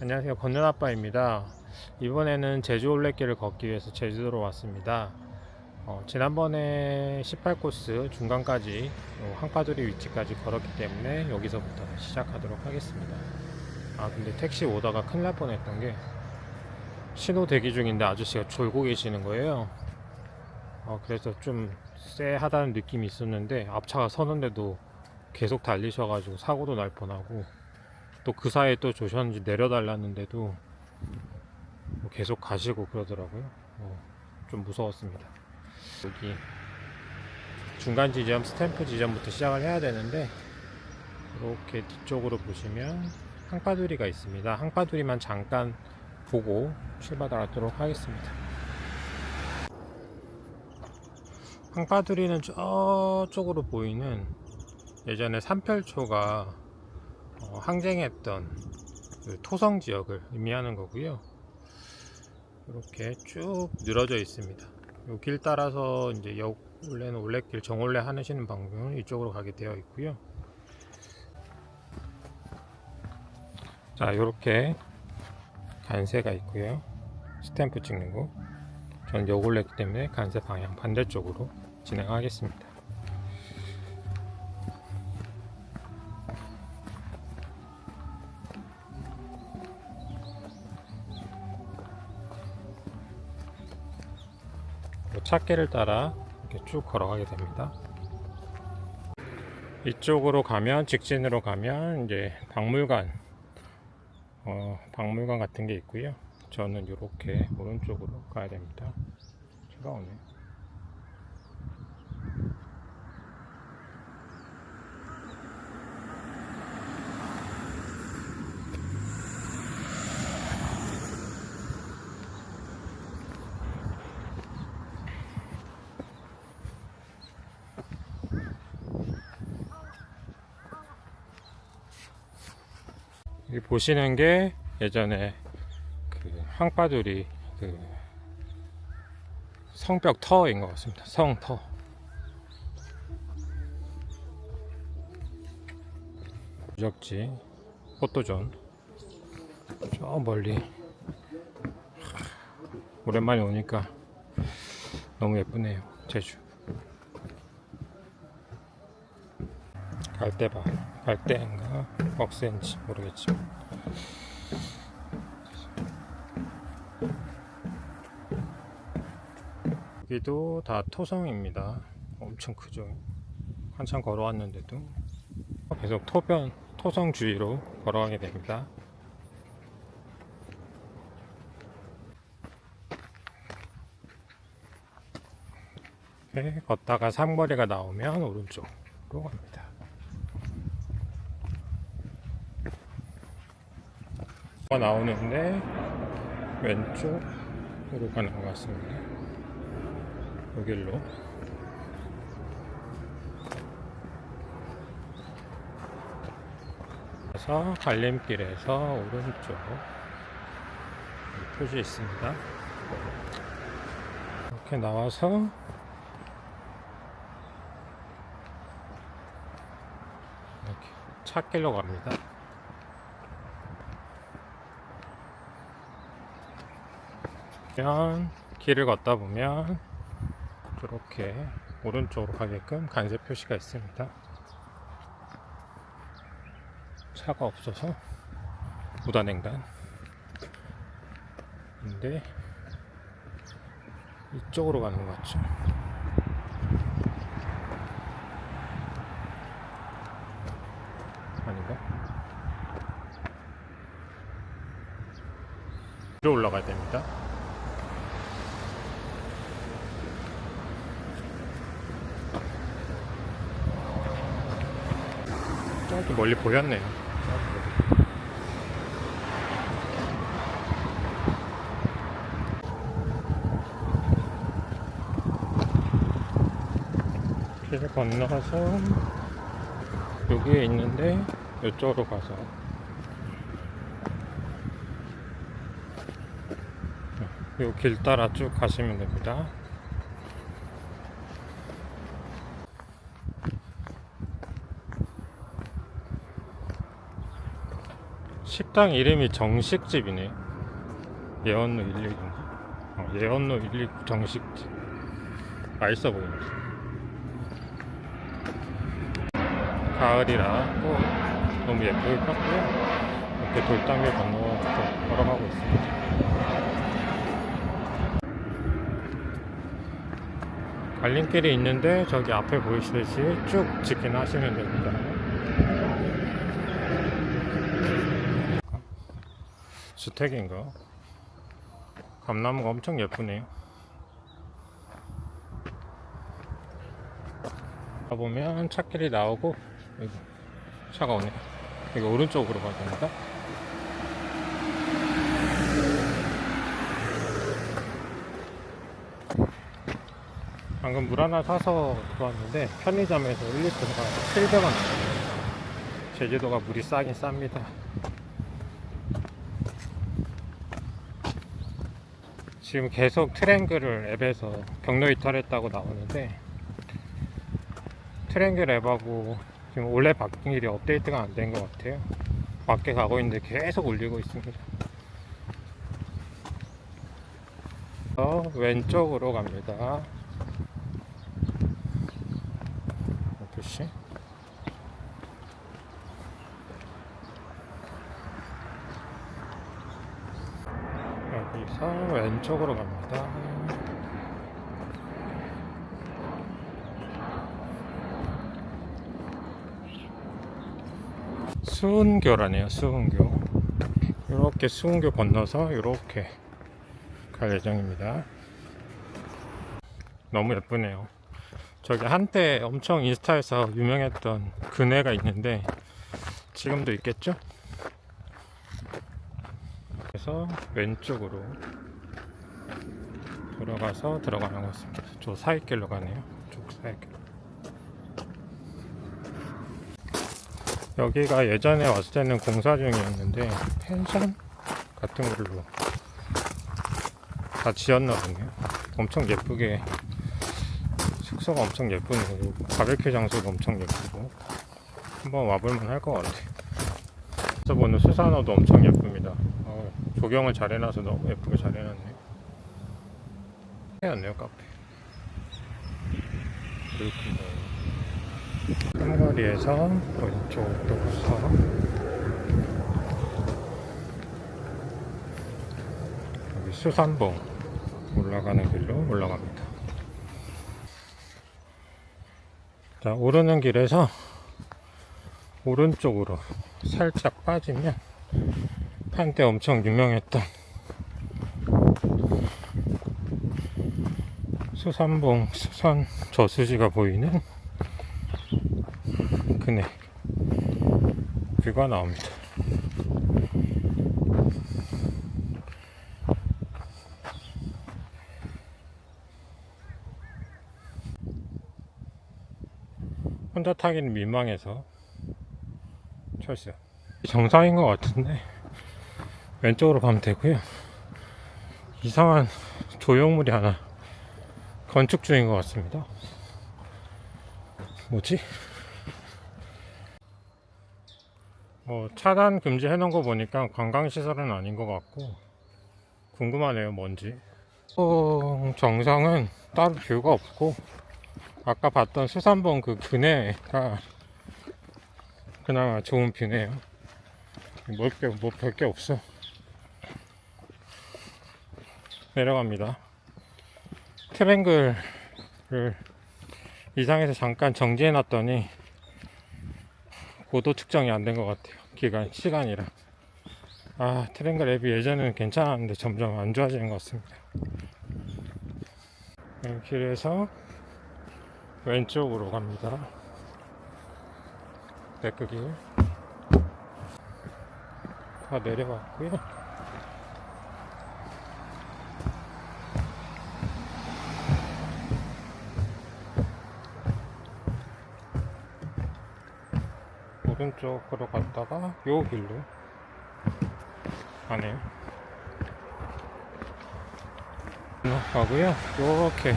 안녕하세요. 건는 아빠입니다. 이번에는 제주 올레길을 걷기 위해서 제주도로 왔습니다. 어, 지난번에 18코스 중간까지 요 한가두리 위치까지 걸었기 때문에 여기서부터 시작하도록 하겠습니다. 아 근데 택시 오다가 큰일 날 뻔했던 게 신호 대기 중인데 아저씨가 졸고 계시는 거예요. 어, 그래서 좀 쎄하다는 느낌이 있었는데 앞차가 서는데도 계속 달리셔가지고 사고도 날 뻔하고 또 그 사이에 또 조셨는지 내려달라는데도 뭐 계속 가시고 그러더라고요. 어, 좀 무서웠습니다. 여기 중간 지점, 스탬프 지점부터 시작을 해야 되는데 이렇게 뒤쪽으로 보시면 한가두리가 있습니다. 한가두리만 잠깐 보고 출발하도록 하겠습니다. 한가두리는 저쪽으로 보이는 예전에 삼펠초가 어, 항쟁했던 그 토성 지역을 의미하는 거고요. 이렇게 쭉 늘어져 있습니다. 이 길 따라서 이제 역 원래는 올레길 정올레 하시는 방법은 이쪽으로 가게 되어 있고요. 자, 이렇게 간세가 있고요. 스탬프 찍는 거. 전 역올레기 때문에 간세 방향 반대쪽으로 진행하겠습니다. 찾기를 따라 이렇게 쭉 걸어가게 됩니다. 이쪽으로 가면 직진으로 가면 이제 박물관 어, 박물관 같은 게 있고요. 저는 이렇게 오른쪽으로 가야 됩니다. 차가 오네. 여 보시는 게 예전에 그 황바두리 그 성벽 터인 것 같습니다. 성터. 유적지 포토존. 저 멀리. 오랜만에 오니까 너무 예쁘네요 제주. 갈대밭 갈대인가? 억센지 모르겠지만 여기도 다 토성입니다. 엄청 크죠. 한참 걸어왔는데도. 계속 토변 토성 주위로 걸어가게 됩니다. 이렇게 걷다가 상거리가 나오면 오른쪽으로 갑니다. 나오는데 왼쪽으로 가는 것 같습니다. 여길로 그래서 갈림길에서 오른쪽 표시 있습니다. 이렇게 나와서 이렇게 찾길로 갑니다. 길을 걷다 보면 이렇게 오른쪽으로 가게끔 간세 표시가 있습니다. 차가 없어서 무단횡단. 근데 이쪽으로 가는 것 같죠? 아닌가? 위로 올라가야 됩니다. 멀리 보였네요. 길을 건너가서 여기에 있는데 이쪽으로 가서 이 길 따라 쭉 가시면 됩니다. 식당 이름이 정식집이네. 예언로 119인가? 어, 예언로 119 정식집. 맛있어 보이네. 가을이라 또 너무 예쁘게 폈고요. 이렇게 돌담을 건너 걸어가고 있습니다. 갈림길이 있는데 저기 앞에 보이시듯이 쭉 직진하시면 됩니다. 주택인가? 감나무가 엄청 예쁘네요. 가보면 차길이 나오고 여기 차가 오네. 여기 오른쪽으로 가야 됩니다. 방금 물 하나 사서 들어왔는데 편의점에서 1리터가 700원 나왔습니다. 제주도가 물이 싸긴 쌉니다. 지금 계속 트랭글을 앱에서 경로 이탈했다고 나오는데 트랭글 앱하고 지금 올해 바뀐 일이 업데이트가 안 된 것 같아요. 밖에 가고 있는데 계속 울리고 있습니다. 어, 왼쪽으로 갑니다. 표시. 여기서 왼쪽으로 갑니다. 수은교라네요, 수은교. 이렇게 수은교 건너서 이렇게 갈 예정입니다. 너무 예쁘네요. 저기 한때 엄청 인스타에서 유명했던 그네가 있는데 지금도 있겠죠? 그래서 왼쪽으로 들어가서 들어가는 것 같습니다. 저 사이길로 가네요. 쪽 사이길. 여기가 예전에 왔을 때는 공사 중이었는데 펜션 같은 걸로 다 지었나 보네요. 엄청 예쁘게 숙소가 엄청 예쁘네요. 바베큐 장소도 엄청 예쁘고 한번 와볼만 할 것 같아요. 그래서 보는 수산호도 엄청 예쁩니다. 어, 조경을 잘 해놔서 너무 예쁘게 잘 해놨네요. 해놨네요 카페. 그렇군요. 삼거리에서 왼쪽으로 가서 여기 수산봉 올라가는 길로 올라갑니다. 자, 오르는 길에서 오른쪽으로 살짝 빠지면 한때 엄청 유명했던 수산봉 수산 저수지가 보이는 그네. 뷰가 나옵니다. 혼자 타기는 민망해서 철수 정상인 것 같은데 왼쪽으로 가면 되고요. 이상한 조형물이 하나 건축 중인 것 같습니다 뭐지? 뭐 차단 금지 해 놓은 거 보니까 관광시설은 아닌 것 같고 궁금하네요 뭔지 어, 정상은 따로 뷰가 없고 아까 봤던 수산봉 그 그네가 그나마 좋은 뷰네요. 뭘게 뭐 별게 없어. 내려갑니다. 트랭글을 이상해서 잠깐 정지해 놨더니 고도 측정이 안 된 것 같아요. 기간 시간이랑. 아 트랭글 앱이 예전에는 괜찮았는데 점점 안 좋아지는 것 같습니다. 이 길에서 왼쪽으로 갑니다. 데크길 다 내려왔고요. 오른쪽으로 갔다가 요 길로 가네요. 가고요. 이렇게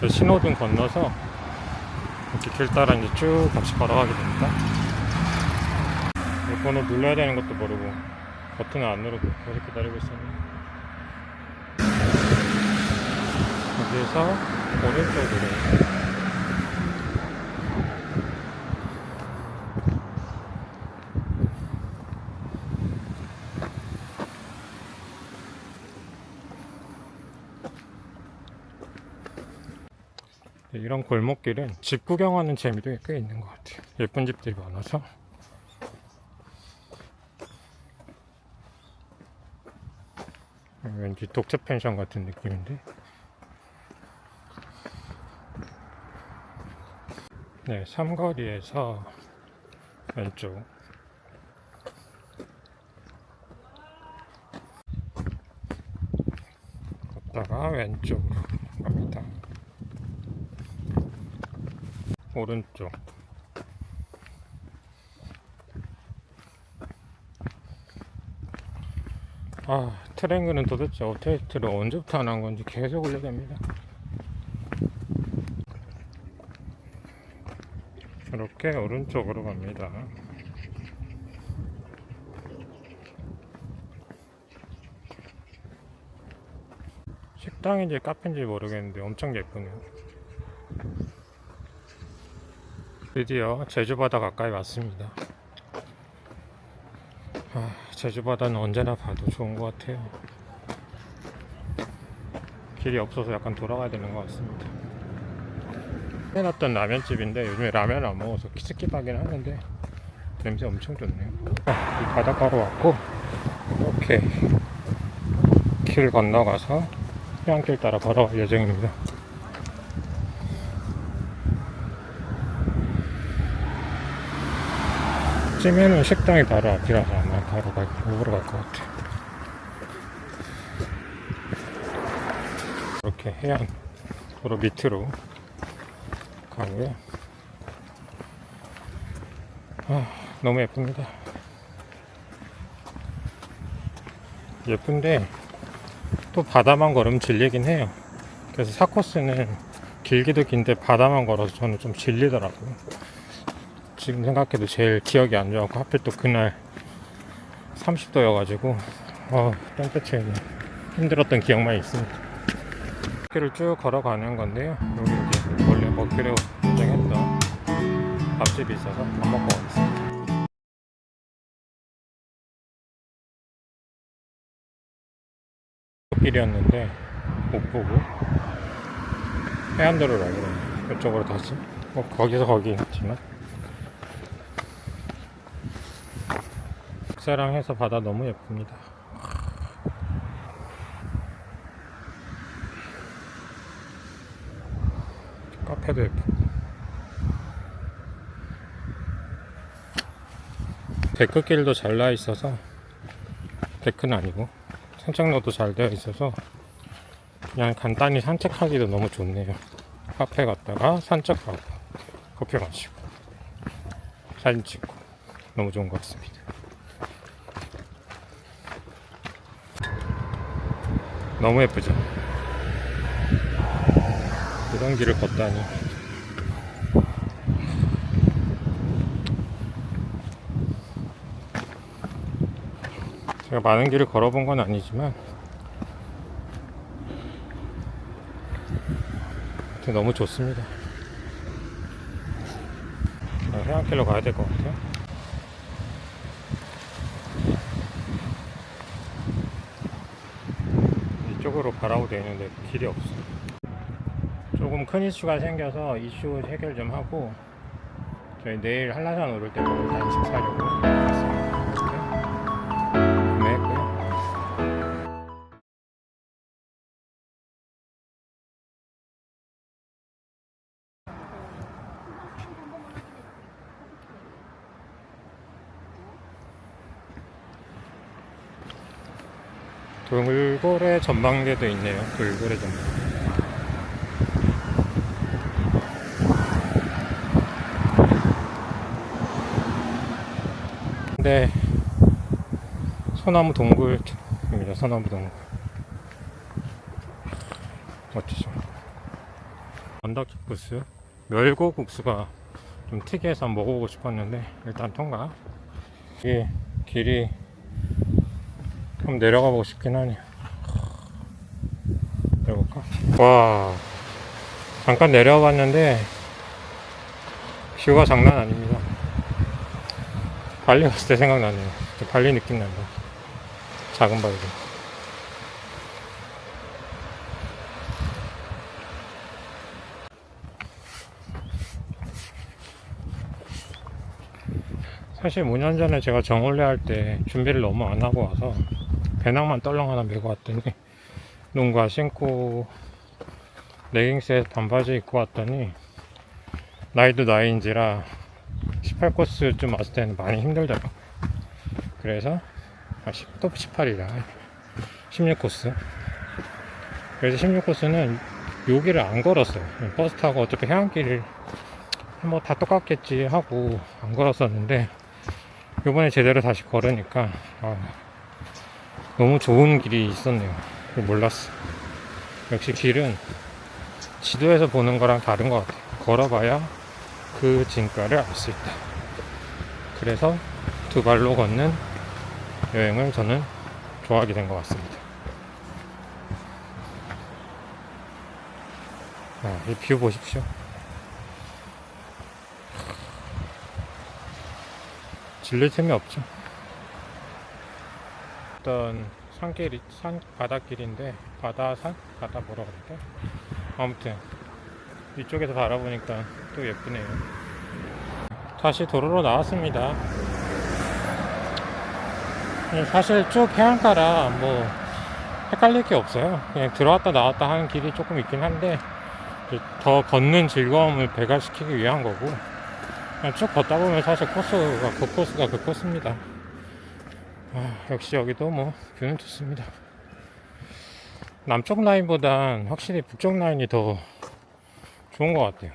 저 신호등 건너서 이렇게 길 따라 이제 쭉 같이 걸어가게 됩니다. 이 번호 눌러야 되는 것도 모르고 버튼을 안 누르고 계속 기다리고 있었네. 여기에서 오른쪽으로 이런 골목길은 집 구경하는 재미도 꽤 있는 것 같아요. 예쁜 집들이 많아서. 왠지 독채 펜션 같은 느낌인데. 네, 삼거리에서 왼쪽. 걷다가 왼쪽으로 갑니다. 오른쪽. 아, 트랭크는 도대체 어테이트를 언제부터 안 한 건지 계속 올려댑니다. 이렇게 오른쪽으로 갑니다. 식당인지 카페인지 모르겠는데 엄청 예쁘네요. 드디어 제주 바다 가까이 왔습니다. 아, 제주 바다는 언제나 봐도 좋은 것 같아요. 길이 없어서 약간 돌아가야 되는 것 같습니다. 해놨던 라면집인데 요즘에 라면을 안 먹어서 스킵하긴 하는데 냄새 엄청 좋네요. 아, 이 바닷가로 왔고 이렇게 길 건너가서 해안길 따라 걸어갈 예정입니다. 찜에는 식당이 바로 앞이라서 아마 바로 갈, 먹으러 갈 것 같아. 이렇게 해안 도로 밑으로 가고요. 아, 너무 예쁩니다. 예쁜데 또 바다만 걸으면 질리긴 해요. 그래서 사코스는 길기도 긴데 바다만 걸어서 저는 좀 질리더라고요. 지금 생각해도 제일 기억이 안 좋았고 하필 또 그날 30도여가지고 어, 땡볕에 힘들었던 기억만 있습니다. 길을 쭉 걸어가는 건데요. 여기 이제 원래 먹기로 예정했던 밥집이 있어서 밥 먹고 가겠습니다. 길이었는데 못 보고 해안도로를 가기로 이쪽으로 다시 뭐 거기서 거기지만 국사랑 해서 바다 너무 예쁩니다. 카페도 예쁘고 데크길도 잘 나 있어서 데크는 아니고 산책로도 잘 되어 있어서 그냥 간단히 산책하기도 너무 좋네요. 카페 갔다가 산책하고 커피 마시고 사진 찍고 너무 좋은 것 같습니다. 너무 예쁘죠? 이런 길을 걷다니. 제가 많은 길을 걸어본 건 아니지만 너무 좋습니다. 자, 해안길로 가야 될 것 같아요. 이쪽으로 가라고 되어 있는데 길이 없어. 조금 큰 이슈가 생겨서 이슈 해결 좀 하고 저희 내일 한라산 오를 때 간식 사려고 전망대도 있네요. 돌고래 전망대. 근데 소나무 동굴입니다. 소나무 동굴. 멋지죠. 언더키쿠스 멸고 국수가 좀 특이해서 한번 먹어보고 싶었는데 일단 통과. 이게 길이 한번 내려가 보고 싶긴 하네. 내 려볼까? 와, 잠깐 내려와 봤는데, 뷰가 장난 아닙니다. 발리 갔을 때 생각나네요. 저 발리 느낌 난다. 작은 발리. 사실 5년 전에 제가 정올레 할 때 준비를 너무 안 하고 와서 배낭만 떨렁 하나 메고 왔더니 농과 신고 레깅스에 반바지 입고 왔더니 나이도 나이인지라 18코스쯤 왔을 때는 많이 힘들더라고. 그래서 아, 10, 또 18이라. 16코스. 그래서 16코스는 여기를 안 걸었어요. 버스 타고 어차피 해안길을 뭐 다 똑같겠지 하고 안 걸었었는데 요번에 제대로 다시 걸으니까 아, 너무 좋은 길이 있었네요 몰랐어. 역시 길은 지도에서 보는 거랑 다른 것 같아요 걸어봐야 그 진가를 알 수 있다. 그래서 두 발로 걷는 여행을 저는 좋아하게 된 것 같습니다. 아, 이뷰 보십시오. 질릴 틈이 없죠. 어떤 산길이 산 바닷길인데 바다 산 바다 뭐라 그럴까? 아무튼 이쪽에서 바라보니까 또 예쁘네요. 다시 도로로 나왔습니다. 음, 사실 쭉 해안가라 뭐 헷갈릴 게 없어요. 그냥 들어왔다 나왔다 하는 길이 조금 있긴 한데 더 걷는 즐거움을 배가시키기 위한 거고 쭉 걷다 보면 사실 코스가 그 코스가 그 코스입니다. 아, 역시 여기도 뭐 뷰는 좋습니다. 남쪽 라인보단 확실히 북쪽 라인이 더 좋은 것 같아요.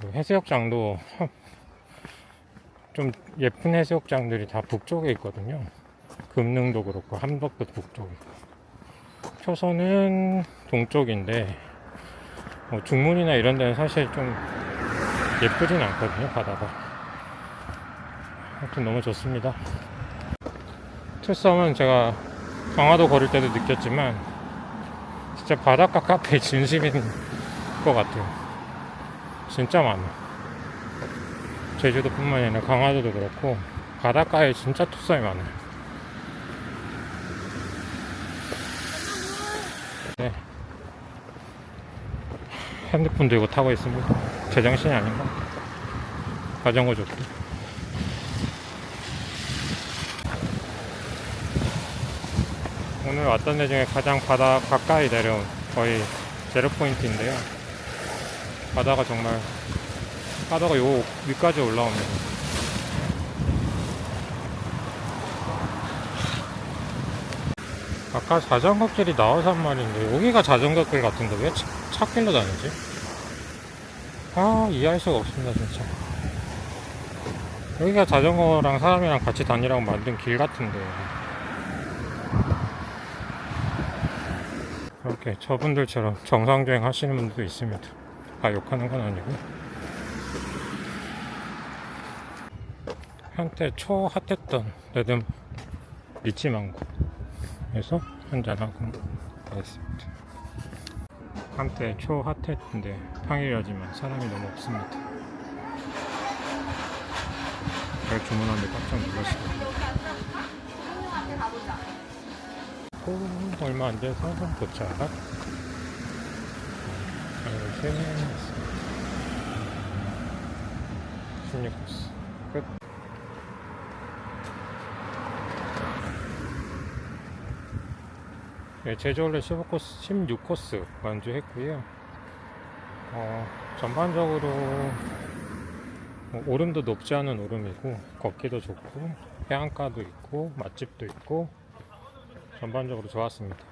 그 해수욕장도 좀 예쁜 해수욕장들이 다 북쪽에 있거든요. 금능도 그렇고 함덕도 북쪽이고 초소는 동쪽인데 뭐 중문이나 이런 데는 사실 좀 예쁘진 않거든요 바다가 하여튼 너무 좋습니다 투썸은 제가 강화도 걸을 때도 느꼈지만 진짜 바닷가 카페 진심인 것 같아요 진짜 많아 제주도뿐만 아니라 강화도도 그렇고 바닷가에 진짜 투썸이 많아요 네. 핸드폰 들고 타고 있습니다 제정신이 아닌가? 자전거 좋고. 오늘 왔던 데 중에 가장 바다 가까이 내려온 거의 제로 포인트인데요. 바다가 정말 바다가 요 위까지 올라옵니다. 아까 자전거 길이 나와서 한 말인데 여기가 자전거 길 같은데 왜 차, 차길로 다니지? 아 이해할 수가 없습니다 진짜 여기가 자전거랑 사람이랑 같이 다니라고 만든 길 같은데 이렇게 저분들처럼 정상주행 하시는 분들도 있습니다. 아 욕하는 건 아니고. 한때 초 핫했던 레드 리치망고에서 한잔하고 가겠습니다. 한때 초 핫했는데 평일이지만 사람이 너무 없습니다. 별 주문하는데 깜짝 놀랐 오, 얼마 안 돼서 도착. 이렇게 16코스 끝. 네, 제주올레 15코스, 16코스 완주했고요. 어, 전반적으로 뭐 오름도 높지 않은 오름이고 걷기도 좋고 해안가도 있고 맛집도 있고 전반적으로 좋았습니다.